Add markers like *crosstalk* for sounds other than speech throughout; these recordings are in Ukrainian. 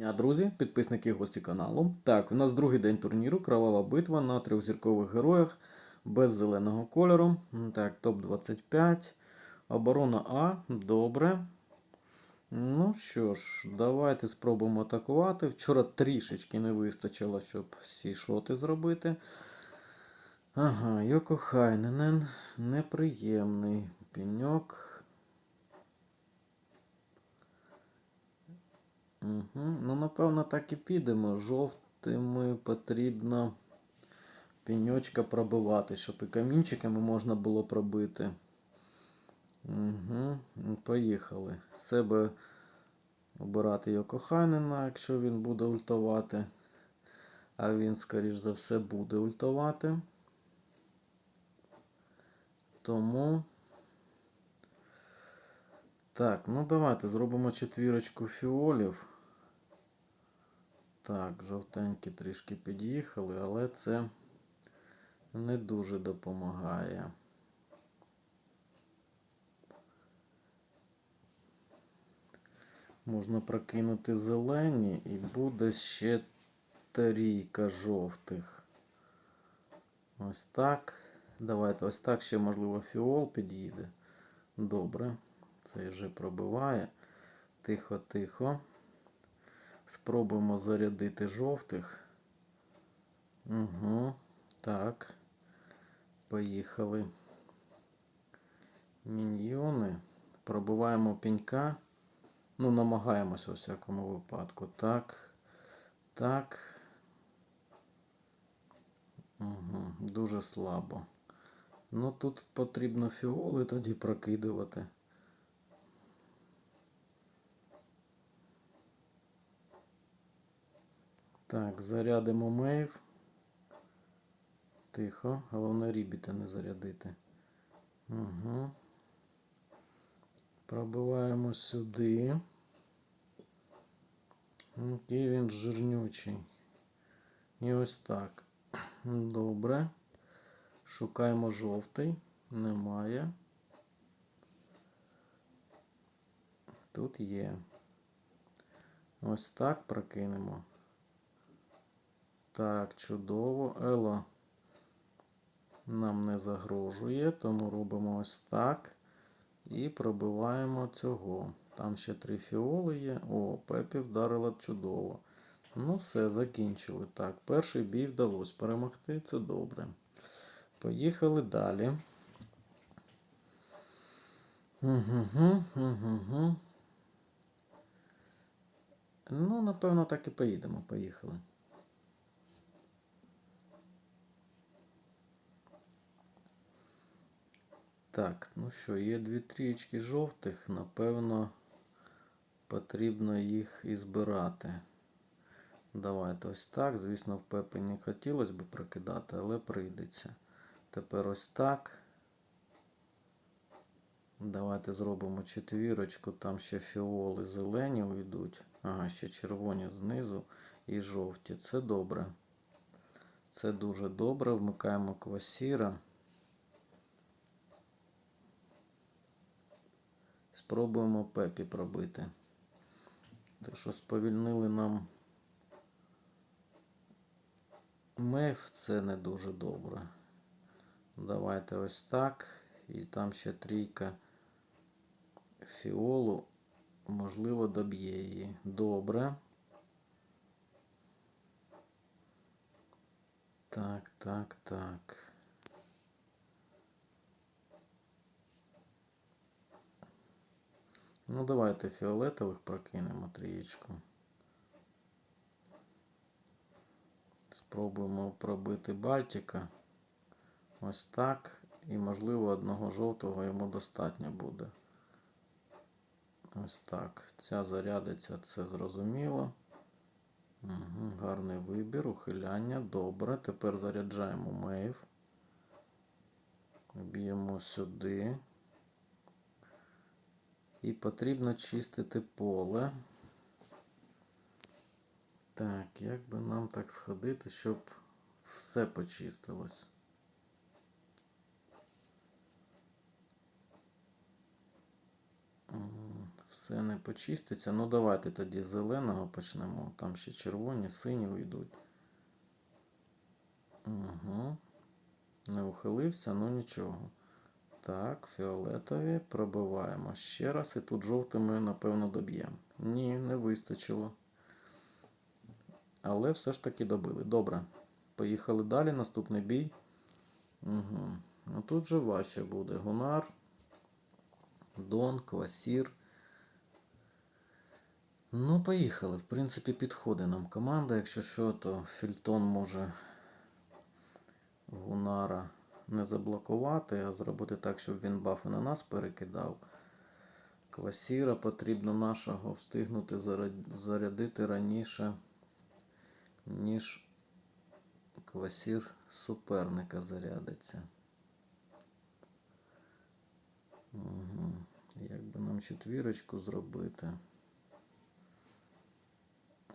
Дня, друзі, підписники гості каналу. Так, у нас другий день турніру. Кровава битва на трьохзіркових героях без зеленого кольору. Так, топ-25. Оборона А. Добре. Ну що ж, давайте спробуємо атакувати. Вчора трішечки не вистачило, щоб всі шоти зробити. Ага, Йоко Хайненен. Неприємний піньок. Угу. Ну, напевно, так і підемо. Жовтими потрібно піньочка пробивати, щоб і камінчиками можна було пробити. Угу. Поїхали. Себе обирати його коханина, якщо він буде ультувати. А він, скоріш за все, буде ультувати. Тому. Так, ну давайте зробимо четвірочку фіолів. Так, жовтенькі трішки під'їхали, але це не дуже допомагає. Можна прокинути зелені і буде ще трійка жовтих. Ось так. Давайте ось так ще, можливо, фіол під'їде. Добре. Цей вже пробиває. Тихо, тихо. Спробуємо зарядити жовтих. Угу. Так. Поїхали. Міньйони. Пробиваємо пінька. Ну, намагаємося у всякому випадку. Так. Так. Угу. Дуже слабо. Ну тут потрібно фіоли тоді прокидувати. Так, зарядимо мейв. Тихо. Головне рібіта не зарядити. Угу. Пробиваємо сюди. Який він жирнючий. І ось так. Добре. Шукаємо жовтий. Немає. Тут є. Ось так прокинемо. Так, чудово. Ело нам не загрожує, тому робимо ось так. І пробиваємо цього. Там ще три фіоли є. О, Пепі вдарила чудово. Ну, все, закінчили. Так, перший бій вдалося перемогти, це добре. Поїхали далі. Угу, угу. Ну, напевно, так і поїдемо. Поїхали. Так, ну що, є дві трієчки жовтих, напевно, потрібно їх і збирати. Давайте ось так. Звісно, в пепі не хотілося б прокидати, але прийдеться. Тепер ось так. Давайте зробимо четвірочку, там ще фіоли зелені уйдуть. Ага, ще червоні знизу і жовті. Це добре. Це дуже добре. Вмикаємо квасіра. Спробуємо пепі пробити. Те, що сповільнили нам меф, це не дуже добре. Давайте ось так. І там ще трійка фіолу. Можливо, доб'є її. Добре. Так, так, так. Ну, давайте фіолетових прокинемо трієчку. Спробуємо пробити Бальтика. Ось так. І, можливо, одного жовтого йому достатньо буде. Ось так. Ця зарядиться, це зрозуміло. Угу, Гарний вибір, ухиляння. Добре. Тепер заряджаємо мейв. Б'ємо сюди. І потрібно чистити поле. Так, як би нам так сходити, щоб все почистилось? Все не почиститься. Ну давайте тоді з зеленого почнемо. Там ще червоні, сині уйдуть. Угу. Не ухилився, ну нічого. Так, фіолетові пробиваємо ще раз, і тут жовтими, напевно, доб'ємо. Ні, не вистачило. Але все ж таки добили. Добре. Поїхали далі. Наступний бій. Угу. Ну тут же важче буде. Гунар, Дон, Квасір. Ну, поїхали. В принципі, підходить нам команда. Якщо що, то Фільтон може Гунара не заблокувати, а зробити так, щоб він бафи на нас перекидав. Квасіра потрібно нашого встигнути зарядити раніше, ніж квасір суперника зарядиться. Угу. Як би нам четвірочку зробити?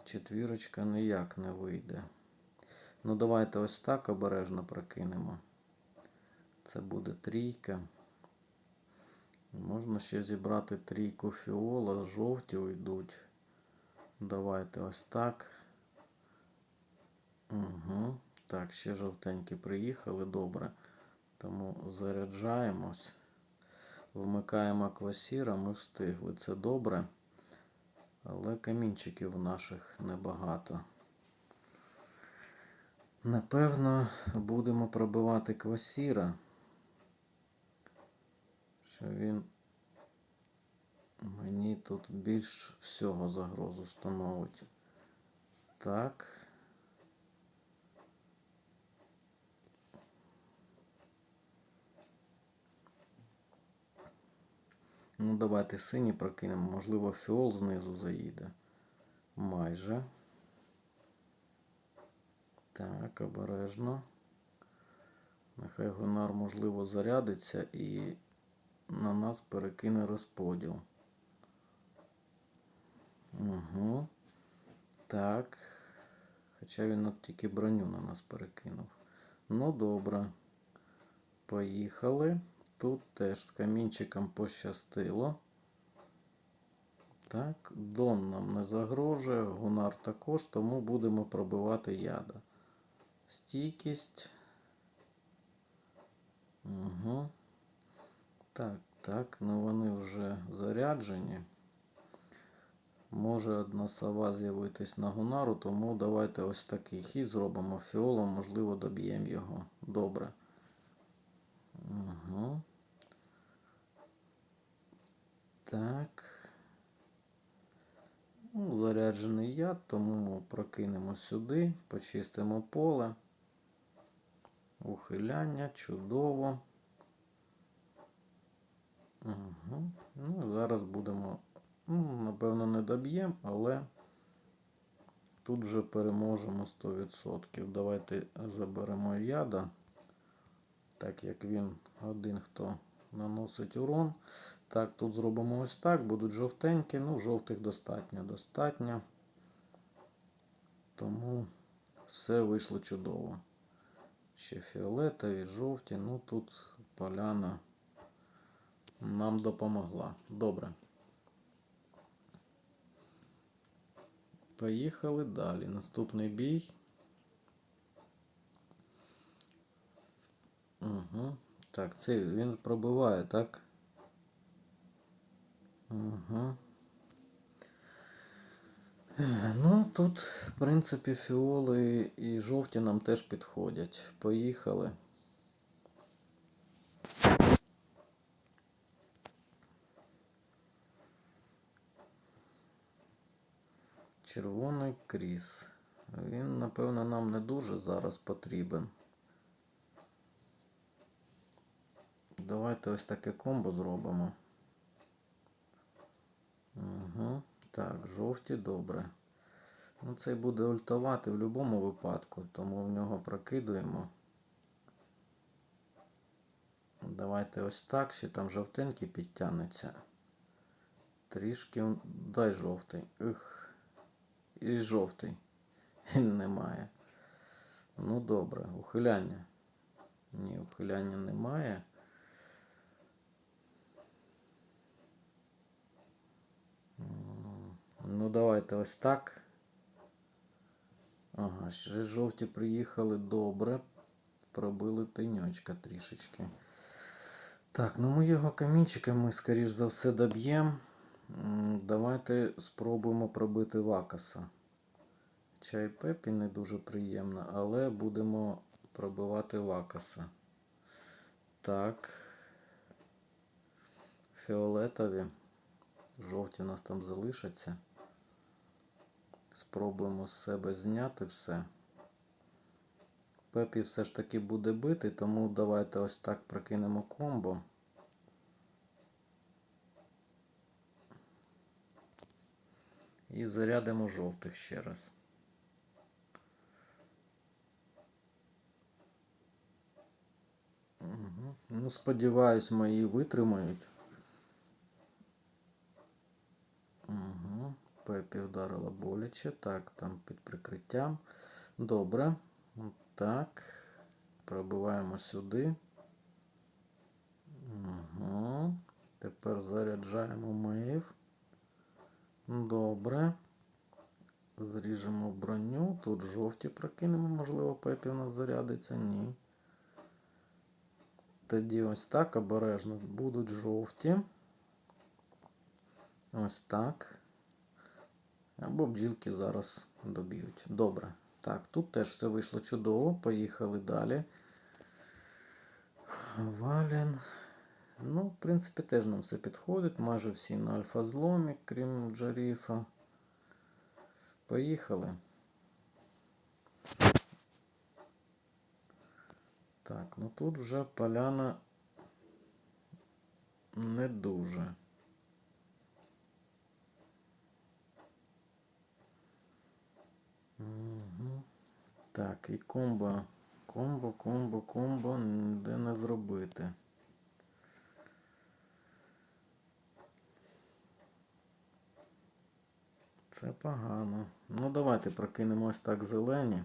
Четвірочка ніяк не вийде. Ну, давайте ось так обережно прокинемо. Це буде трійка. Можна ще зібрати трійку фіола, жовті уйдуть. Давайте ось так. Угу. Так, ще жовтенькі приїхали, добре. Тому заряджаємось. Вмикаємо квасіра, ми встигли. Це добре. Але камінчиків наших небагато. Напевно, будемо пробивати квасіра. Що він мені тут більш всього загрозу становить. Так. Ну, давайте сині прокинемо. Можливо, фіол знизу заїде. Майже. Так, обережно. Нехай Гонар, можливо, зарядиться і на нас перекине розподіл. Угу. Так. Хоча він от тільки броню на нас перекинув. Ну, добре. Поїхали. Тут теж з камінчиком пощастило. Так, Дон нам не загрожує, Гунар також, тому будемо пробивати яда. Стійкість. Угу. Так, так, ну вони вже заряджені. Може одна сова з'явитись на Гунару, тому давайте ось такий хід зробимо фіолом, можливо, доб'ємо його. Добре. Угу. Так. Ну, заряджений яд, тому прокинемо сюди, почистимо поле. Ухиляння, чудово. Угу. Ну, зараз будемо, ну, напевно, не доб'ємо, але тут вже переможемо 100%. Давайте заберемо яда, так як він один, хто наносить урон. Так, тут зробимо ось так, будуть жовтенькі, ну, жовтих достатньо, достатньо. Тому все вийшло чудово. Ще фіолетові, жовті, ну тут поляна нам допомогла. Добре. Поїхали далі. Наступний бій. Угу. Так, це він пробиває, так? Угу. Ну, тут, в принципі, фіоли і жовті нам теж підходять. Поїхали. Червоний кріс. Він, напевно, нам не дуже зараз потрібен. Давайте ось таке комбо зробимо. Угу. Так, жовті добре. Ну, цей буде ультувати в будь-якому випадку, тому в нього прокидуємо. Давайте ось так, ще там жовтенький підтягнеться. Трішки. Дай жовтий. Ух. І жовтий. *laughs* Немає. Ну добре, ухиляння. Ні, ухиляння немає. Ну, давайте ось так. Ага, ще жовті приїхали добре. Пробили пеньочка трішечки. Так, ну ми його камінчиками, скоріш за все, доб'ємо. Давайте спробуємо пробити вакаса. Чай пепі не дуже приємно, але будемо пробивати вакаса. Так. Фіолетові. Жовті у нас там залишаться. Спробуємо з себе зняти все. Пепі все ж таки буде бити, тому давайте ось так прокинемо комбо. І зарядимо жовтих ще раз. Угу. Ну, сподіваюсь, мої витримають. Угу. Пепі вдарила боляче. Так, там під прикриттям. Добре. Так. Пробиваємо сюди. Угу. Тепер заряджаємо мейв. Добре. Зріжемо броню. Тут жовті прокинемо, можливо, пепі у нас зарядиться. Ні. Тоді ось так обережно будуть жовті. Ось так. Або бджілки зараз доб'ють. Добре. Так, тут теж все вийшло чудово. Поїхали далі. Вален. Ну, в принципі, теж нам все підходить. Майже всі на альфа зломі, крім Джаріфа. Поїхали. Так, ну тут вже поляна не дуже. Угу. Так, і комбо. Комбо, комбо, комбо ніде не зробити. Це погано. Ну, давайте прокинемо ось так зелені.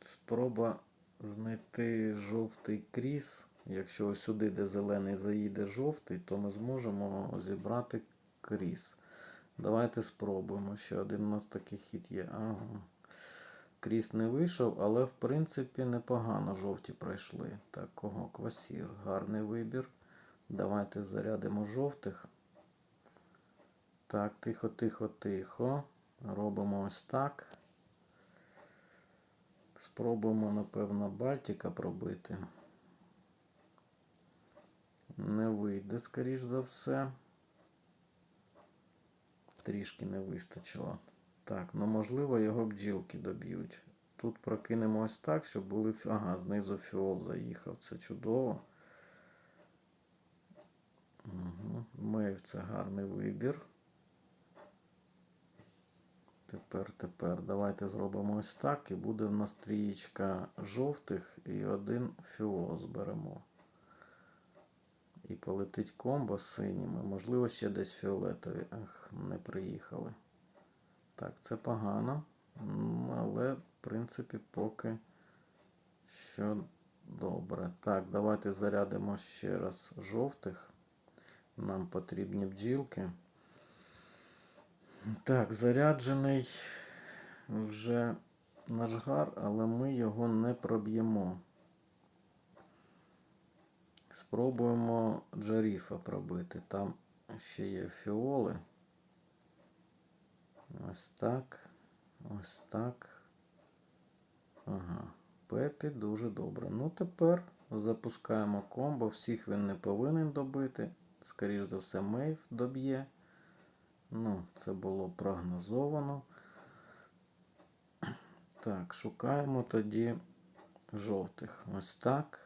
Спроба знайти жовтий кріс. Якщо ось сюди, де зелений заїде жовтий, то ми зможемо зібрати кріс. Давайте спробуємо. Ще один у нас такий хід є. Ага. Кріс не вийшов, але в принципі непогано жовті пройшли. Так, кого? Квасір. Гарний вибір. Давайте зарядимо жовтих. Так, тихо, тихо, тихо. Робимо ось так. Спробуємо, напевно, Бальтика пробити. Не вийде, скоріш за все. Трішки не вистачило. Так, ну можливо його бджілки доб'ють. Тут прокинемо ось так, щоб були. Ага, знизу фіол заїхав. Це чудово. Угу. Мейв це гарний вибір. Тепер, тепер. Давайте зробимо ось так. І буде в нас трієчка жовтих і один фіол зберемо. І полетить комбо з синіми. Можливо, ще десь фіолетові. Ах, не приїхали. Так, це погано. Але, в принципі, поки що добре. Так, давайте зарядимо ще раз жовтих. Нам потрібні бджілки. Так, заряджений вже наш гар, але ми його не проб'ємо. Спробуємо Джаріфа пробити. Там ще є фіоли. Ось так. Ось так. Ага. Пепі дуже добре. Ну, тепер запускаємо комбо. Всіх він не повинен добити. Скоріше за все, Мейв доб'є. Ну, це було прогнозовано. Так, шукаємо тоді жовтих. Ось так.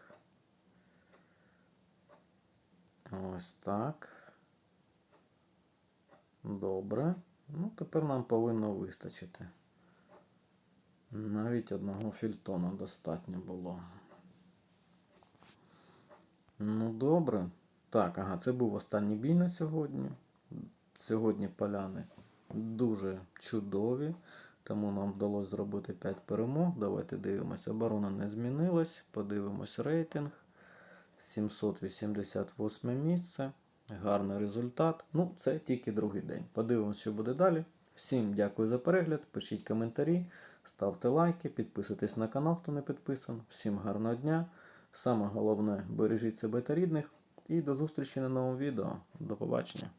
Ось так. Добре. Ну, тепер нам повинно вистачити. Навіть одного фільтона достатньо було. Ну, добре. Так, ага, це був останній бій на сьогодні. Сьогодні поляни дуже чудові. Тому нам вдалося зробити 5 перемог. Давайте дивимося. Оборона не змінилась. Подивимось рейтинг. 788 місце. Гарний результат. Ну, це тільки другий день. Подивимось, що буде далі. Всім дякую за перегляд. Пишіть коментарі, ставте лайки, підписуйтесь на канал, хто не підписаний. Всім гарного дня. Саме головне, бережіть себе та рідних. І до зустрічі на новому відео. До побачення.